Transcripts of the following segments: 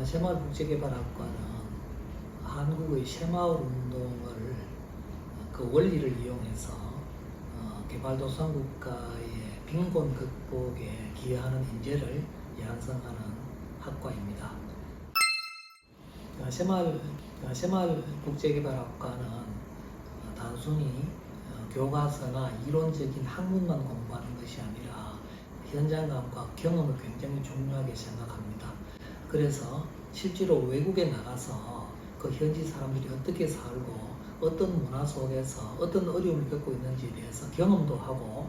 어, 새마을국제개발학과는 한국의 새마을 운동을 그 원리를 이용해서 어, 개발도상국가의 빈곤 극복에 기여하는 인재를 양성하는 학과입니다. 어, 새마을, 어, 새마을 국제개발학과는 어, 단순히 어, 교과서나 이론적인 학문만 공부하는 것이 아니라 현장감과 경험을 굉장히 중요하게 생각합니다. 그래서 실제로 외국에 나가서 그 현지 사람들이 어떻게 살고 어떤 문화 속에서 어떤 어려움을 겪고 있는지에 대해서 경험도 하고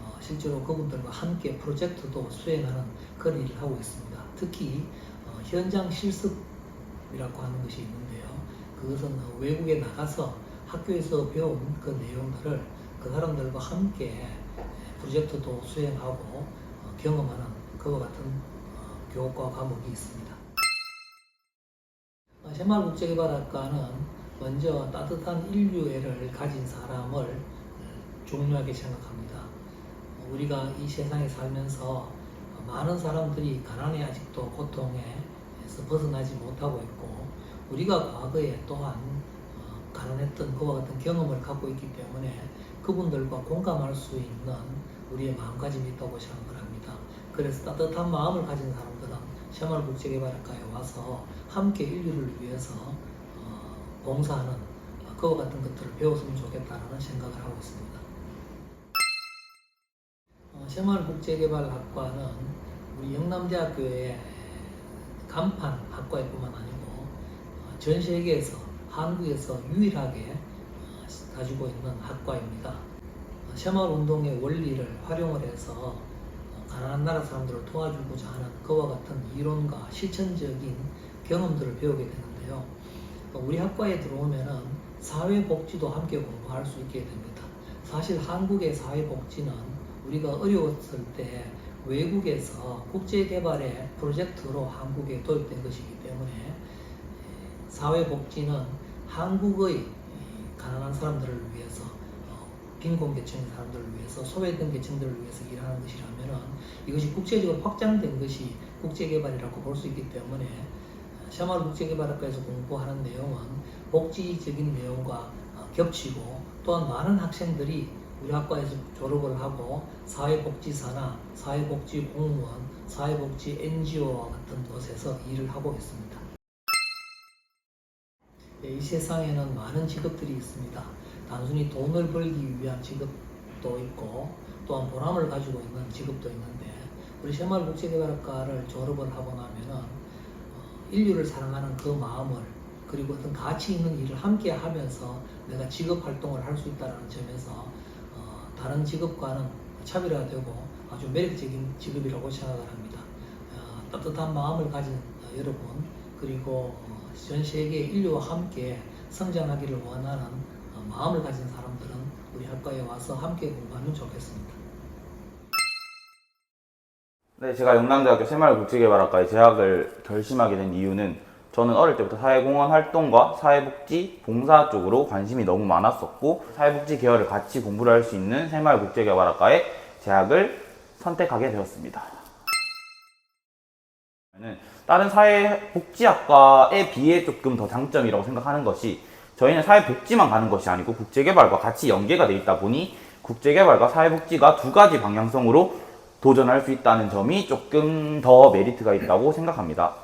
어, 실제로 그분들과 함께 프로젝트도 수행하는 그런 일을 하고 있습니다. 특히 어, 현장 실습이라고 하는 것이 있는데요. 그것은 어, 외국에 나가서 학교에서 배운 그 내용들을 그 사람들과 함께 프로젝트도 수행하고 어, 경험하는 그와 같은 어, 교과 과목이 있습니다. 어, 새마을 국제개발학과는 먼저 따뜻한 인류애를 가진 사람을 어, 중요하게 생각합니다. 어, 우리가 이 세상에 살면서 어, 많은 사람들이 가난에 아직도 고통에서 벗어나지 못하고 있고 우리가 과거에 또한 어, 가난했던 그와 같은 경험을 갖고 있기 때문에 그분들과 공감할 수 있는 우리의 마음가짐이 있다고 생각을 합니다. 그래서 따뜻한 마음을 가진 사람들은 새마을국제개발학과에 와서 함께 인류를 위해서 어, 봉사하는 어, 그와 같은 것들을 배웠으면 좋겠다는 생각을 하고 있습니다. 어, 새마을국제개발학과는 우리 영남대학교의 간판 학과뿐만 아니고 어, 전 세계에서 한국에서 유일하게 어, 가지고 있는 학과입니다. 어, 새마을운동의 원리를 활용을 해서 어, 가난한 나라 사람들을 도와주고자 하는 그와 같은 이론과 실천적인 경험들을 배우게 되는데요. 어, 우리 학과에 들어오면은 사회복지도 함께 공부할 수 있게 됩니다. 사실 한국의 사회복지는 우리가 어려웠을 때 외국에서 국제개발의 프로젝트로 한국에 도입된 것이기 때문에 에, 사회복지는 한국의 이 가난한 사람들을 위해서 어, 빈곤 계층의 사람들을 위해서 소외된 계층들을 위해서 일하는 것이라면은 이것이 국제적으로 확장된 것이 국제개발이라고 볼 수 있기 때문에 샤마르 국제개발학과에서 공부하는 내용은 복지적인 내용과 어, 겹치고 또한 많은 학생들이 우리 학과에서 졸업을 하고 사회복지사나 사회복지공무원, 사회복지 NGO와 같은 곳에서 일을 하고 있습니다. 예, 이 세상에는 많은 직업들이 있습니다. 단순히 돈을 벌기 위한 직업도 있고 또한 보람을 가지고 있는 직업도 있는데 우리 새마을국제개발학과를 졸업을 하고 나면은 어, 인류를 사랑하는 그 마음을 그리고 어떤 가치 있는 일을 함께 하면서 내가 직업 활동을 할 수 있다는 점에서 어, 다른 직업과는 차별화되고 아주 매력적인 직업이라고 생각을 합니다. 어, 따뜻한 마음을 가진 어, 여러분 그리고 어, 전 세계 인류와 함께 성장하기를 원하는 어, 마음을 가진 사람들은 우리 학과에 와서 함께 공부하면 좋겠습니다. 네, 제가 영남대학교 새마을국제개발학과에 재학을 결심하게 된 이유는 저는 어릴 때부터 사회공헌 활동과 사회복지, 봉사 쪽으로 관심이 너무 많았었고 사회복지 계열을 같이 공부를 할 수 있는 새마을국제개발학과에 재학을 선택하게 되었습니다. 다른 사회복지학과에 비해 조금 더 장점이라고 생각하는 것이 저희는 사회복지만 가는 것이 아니고 국제개발과 같이 연계가 돼 있다 보니 국제개발과 사회복지가 두 가지 방향성으로 도전할 수 있다는 점이 조금 더 메리트가 있다고 생각합니다.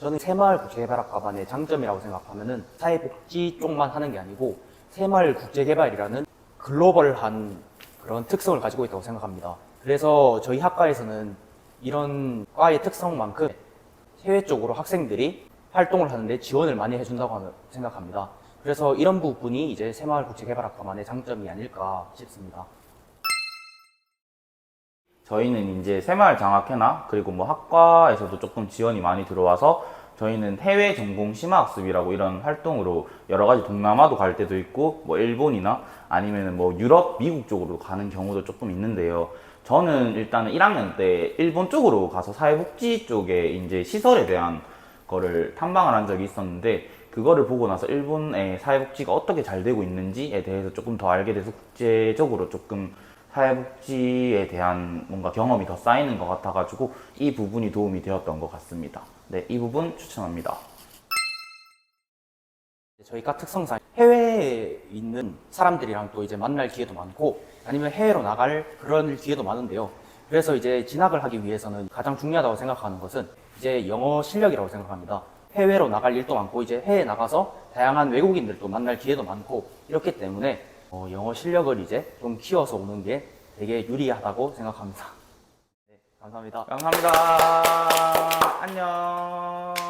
저는 새마을 국제개발학과만의 장점이라고 생각하면은 사회복지 쪽만 하는 게 아니고 새마을 국제개발이라는 글로벌한 그런 특성을 가지고 있다고 생각합니다. 그래서 저희 학과에서는 이런 과의 특성만큼 해외 쪽으로 학생들이 활동을 하는데 지원을 많이 해준다고 생각합니다. 그래서 이런 부분이 이제 새마을국제개발학과만의 장점이 아닐까 싶습니다. 저희는 이제 새마을 장학회나 그리고 뭐 학과에서도 조금 지원이 많이 들어와서 저희는 해외 전공 심화학습이라고 이런 활동으로 여러 가지 동남아도 갈 때도 있고 뭐 일본이나 아니면은 뭐 유럽, 미국 쪽으로 가는 경우도 조금 있는데요. 저는 일단은 1학년 때 일본 쪽으로 가서 사회복지 쪽에 이제 시설에 대한 거를 탐방을 한 적이 있었는데 그거를 보고 나서 일본의 사회복지가 어떻게 잘 되고 있는지에 대해서 조금 더 알게 돼서 국제적으로 조금 사회복지에 대한 뭔가 경험이 더 쌓이는 것 같아가지고 이 부분이 도움이 되었던 것 같습니다. 네, 이 부분 추천합니다. 저희가 특성상 해외에 있는 사람들이랑 또 이제 만날 기회도 많고 아니면 해외로 나갈 그런 기회도 많은데요. 그래서 이제 진학을 하기 위해서는 가장 중요하다고 생각하는 것은 이제 영어 실력이라고 생각합니다. 해외로 나갈 일도 많고 이제 해외에 나가서 다양한 외국인들도 만날 기회도 많고 이렇기 때문에 어, 영어 실력을 이제 좀 키워서 오는 게 되게 유리하다고 생각합니다. 네, 감사합니다. 감사합니다. 안녕.